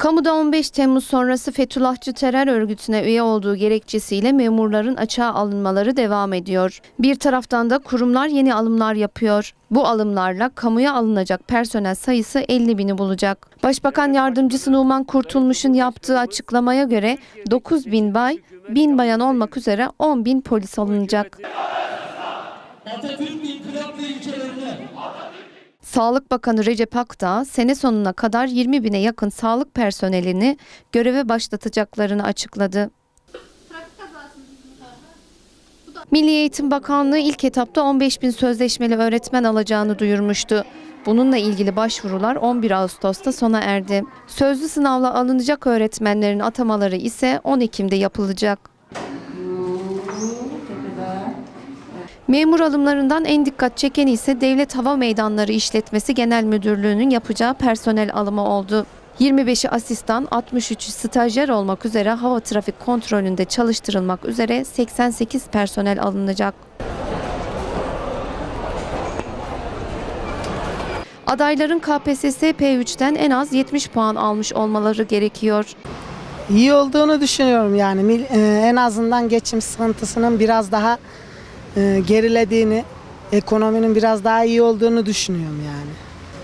Kamuda 15 Temmuz sonrası Fethullahçı terör örgütüne üye olduğu gerekçesiyle memurların açığa alınmaları devam ediyor. Bir taraftan da kurumlar yeni alımlar yapıyor. Bu alımlarla kamuya alınacak personel sayısı 50 bini bulacak. Başbakan Yardımcısı Numan Kurtulmuş'un yaptığı açıklamaya göre 9 bin bay, 1000 bayan olmak üzere 10 bin polis alınacak. Atatürk İnkılaplı ilçelerine Sağlık Bakanı Recep Akdağ sene sonuna kadar 20 bine yakın sağlık personelini göreve başlatacaklarını açıkladı. Milli Eğitim Bakanlığı ilk etapta 15 bin sözleşmeli öğretmen alacağını duyurmuştu. Bununla ilgili başvurular 11 Ağustos'ta sona erdi. Sözlü sınavla alınacak öğretmenlerin atamaları ise 10 Ekim'de yapılacak. Memur alımlarından en dikkat çekeni ise Devlet Hava Meydanları İşletmesi Genel Müdürlüğü'nün yapacağı personel alımı oldu. 25'i asistan, 63'ü stajyer olmak üzere hava trafik kontrolünde çalıştırılmak üzere 88 personel alınacak. Adayların KPSS P3'ten en az 70 puan almış olmaları gerekiyor. İyi olduğunu düşünüyorum yani e, en azından geçim sıkıntısının biraz daha e, gerilediğini, ekonominin biraz daha iyi olduğunu düşünüyorum yani.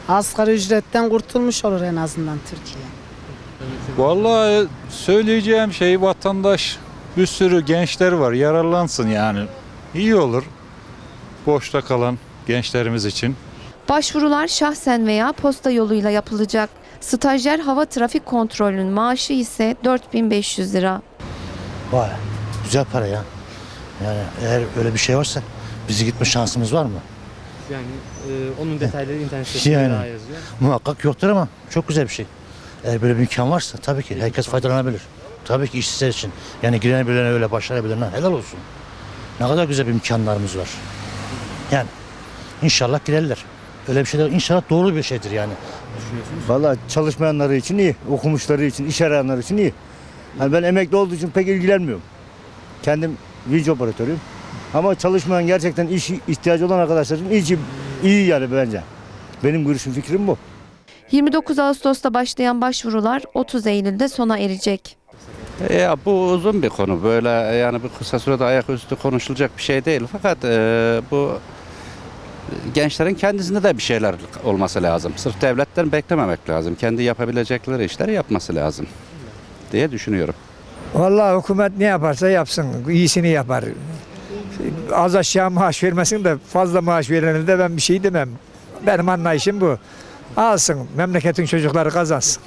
Asgari ücretten kurtulmuş olur en azından Türkiye. Vallahi söyleyeceğim şey vatandaş bir sürü gençler var yararlansın yani. İyi olur boşta kalan gençlerimiz için. Başvurular şahsen veya posta yoluyla yapılacak. Stajyer hava trafik kontrolünün maaşı ise 4500 lira. Vay güzel para ya. Yani eğer öyle bir şey varsa bizi gitme şansımız var mı? Yani e, onun detayları internet sitesinde Yani. daha yazıyor. Muhakkak yoktur ama çok güzel bir şey. Eğer böyle bir imkan varsa tabii ki herkes faydalanabilir. Tabii ki işsizler için. Yani girenebilene öyle başarabilene helal olsun. Ne kadar güzel bir imkanlarımız var. Yani inşallah girerler. Öyle bir şeyler inşallah doğru bir şeydir yani. Valla çalışmayanları için iyi, okumuşları için, iş arayanlar için iyi. Yani ben emekli olduğu için pek ilgilenmiyorum. Kendim vinç operatörüyüm. Ama çalışmayan gerçekten iş ihtiyacı olan arkadaşlar için iyi, iyi yani bence. Benim görüşüm fikrim bu. 29 Ağustos'ta başlayan başvurular 30 Eylül'de sona erecek. Ya bu uzun bir konu. Böyle yani bir kısa sürede ayaküstü konuşulacak bir şey değil. Fakat e, bu gençlerin kendisinde de bir şeyler olması lazım. Sırf devletten beklememek lazım. Kendi yapabilecekleri işleri yapması lazım diye düşünüyorum. Vallahi hükümet ne yaparsa yapsın. iyisini yapar. Az aşağı maaş vermesin de fazla maaş verene de ben bir şey demem. Benim anlayışım bu. Alsın memleketin çocukları kazansın.